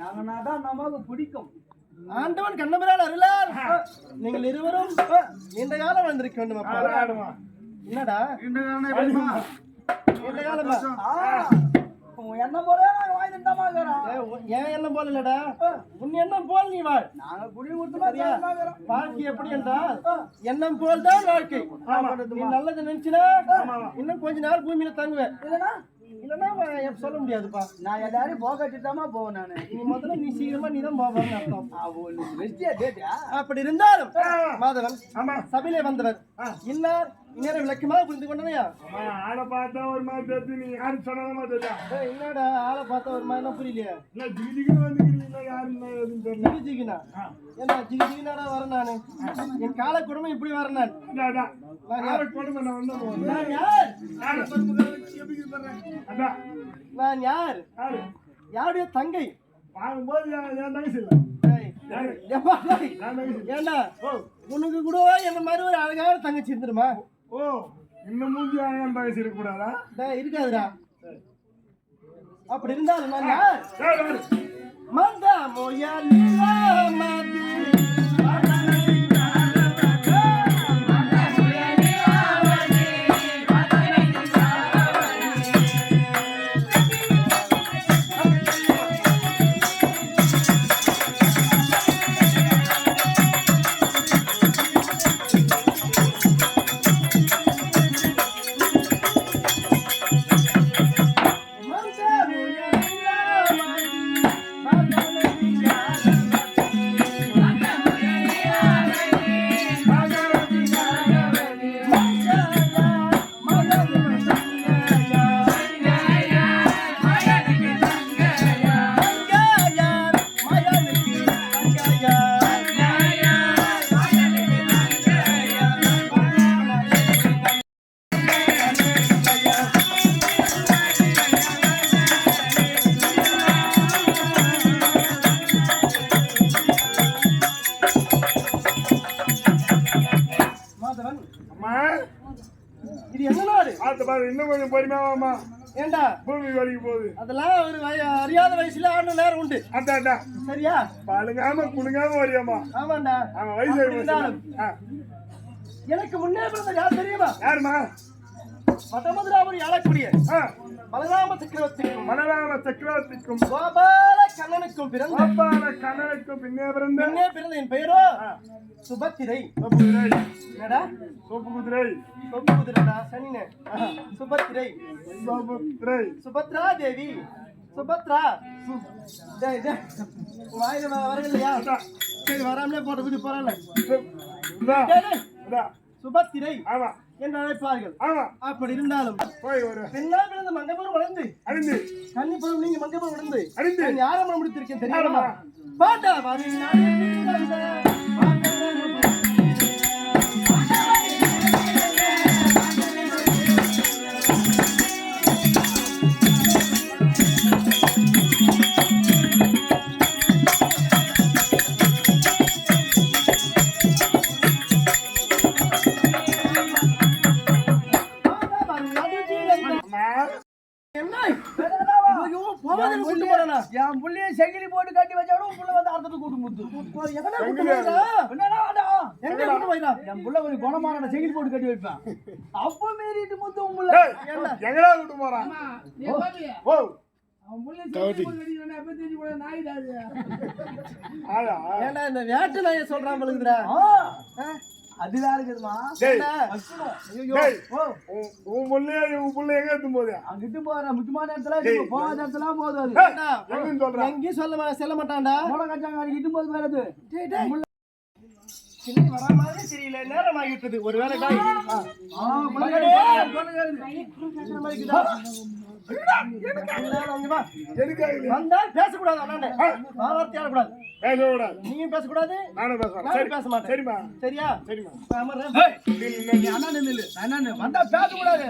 நாங்கன்னா தான் நமக்கு பிடிக்கும். ஆண்டவன் கண்ணபிரான் அருளால். நீங்கள் இருவரும் நீண்ட காலம் வந்திருக்க வேண்டும்? அப்பா என்னடா? நீண்ட காலமா ஆ, உன் எண்ணம் போல நாங்க உன் என் எண்ணம் போல இல்லடா? உன் எண்ணம் போல் நீ வாழ். நாங்க குடி கொடுத்துமா வாழ்க்கை எப்படி என்றால் எண்ணம் போல் தான் வாழ்க்கை நீ நல்லது நினைச்சினா இன்னும் கொஞ்ச நாள் பூமியில தங்குவேன். இல்லைன்னா சொல்ல முடியாதுப்பா. நான் எல்லாரையும் போக கட்டிட்டாமா போவேன் நானு. நீ முதல்ல நீ சீக்கிரமா நீ தான் போவான்னு அர்த்தம். அப்படி இருந்தாலும் மாதவன் சபையிலே வந்தவர். இன்னார் இந்நேரம் விளக்கமாக புரிந்து கொண்டனையா? ஆளை பார்த்தா ஒரு மாதிரி தெரியுது. நீ யாரும் சொன்னதமா தெரியா ஏய், என்னடா ஆளை பார்த்தா ஒரு மாதிரி புரியலையே. இல்லை ஜிகிஜிக்கு வந்துக்கிறீங்களா என்ன எதுவும் தெரியல. ஜிகி ஜிகினா ஏன்னா ஜிகி ஜிகினாடா வரேன் நானு? என் கால குடும்பம் இப்படி வரேன் நான். யாரை? கொடுமை நான் வந்தா போதும். நான் யார்? நான் யார்? யாரு? யாருடைய தங்கை? வாங்கும்போது என் தங்கச்சி இல்லை. ஏண்டா? உனக்கு கூட என்ன மாதிரி ஒரு அழகான தங்கச்சி இருந்துருமா? ஓ இன்னும் மூஞ்சி என் தங்கச்சி இருக்கக்கூடாதா? இருக்காதுடா. அப்படி இருந்தாலும் நான் யாரு? மந்தா மோயா இன்னும் கொஞ்சம் பொறுமையாவாம்மா. ஏண்டா? பூமி வரைக்கும் போகுது. அதெல்லாம் ஒரு அறியாத வயசுல ஆடணும் நேரம் உண்டு. அதான் சரியா? பழுங்காம குடுங்காம வரியாம்மா ஆமாண்டா. அவன் வயசு எனக்கு முன்னே பிறந்த யார் தெரியுமா? யாரும்மா? வடமதுராபுரி ஆளக்கூடிய ஆ, பலராம சக்கரவர்த்திக்கும் மனராம சக்கரவர்த்திக்கும் கோபால கண்ணனுக்கும் பிறந்த கோபால கண்ணனுக்கும் பின்னே பிறந்த பின்னே பிறந்த என் பெயரோ? சுபத்திரை. சோப்பு குதிரை என்னடா? சோப்பு குதிரை சொப்பு குதிரடா சனினே சுபத்திரை. சோப்பு குதிரை சுபத்ரா தேவி. சுபத்ரா. வாயில வரலையா சரி வராமலே போட்டு போறாங்க. சுபத்திரை. ஆமா. என்று அழைப்பார்கள். அப்படி இருந்தாலும் போய் ஒரு பெண்ணா பிறந்த மங்கபுரம் வளர்ந்து அழிந்து. கன்னிபுரம் நீங்க மங்கபுரம் வளர்ந்து அழிந்து. யாரை முடித்திருக்கேன் தெரியுமா? ஆமா. பாண்டா என் புள்ளைய செங்கிலி போட்டு கட்டி வச்சாலும் உன் புள்ள வந்து அர்த்தத்தை கூட்டு என் புள்ள கொஞ்சம் குணமான செங்கிலி போட்டு கட்டி வைப்பேன். அப்ப மீறிட்டு முத்து டேய், எங்கடா கூட்டு போறான்? ஓ ஆயா ஏண்டா இந்த வேட்டு நாய சொல்றான் அதுதான் இருக்குதுமா உன் புள்ளைய உன் புள்ள எங்க எடுத்து அங்கிட்டு போற முக்கியமான இடத்துல போகாத இடத்துல போகுது சொல்றான் எங்கேயும் சொல்ல செல்ல மாட்டான்டா. மூட கச்சாங்க இட்டு போது வேற அது. டேய், டேய். சின்ன வரா மாதிரி தெரியல நேரம் ஆகிட்டது ஒரு வேலை வந்தால் பேசக்கூடாது அண்ணாண்ட. வார்த்தை ஆடக்கூடாது. பேசக்கூடாது. நீயும் பேசக்கூடாது. நானும் சரி. பேச மாட்டேன். சரியா? அண்ணா நில்லு, அண்ணா. வந்தா பேசக்கூடாது.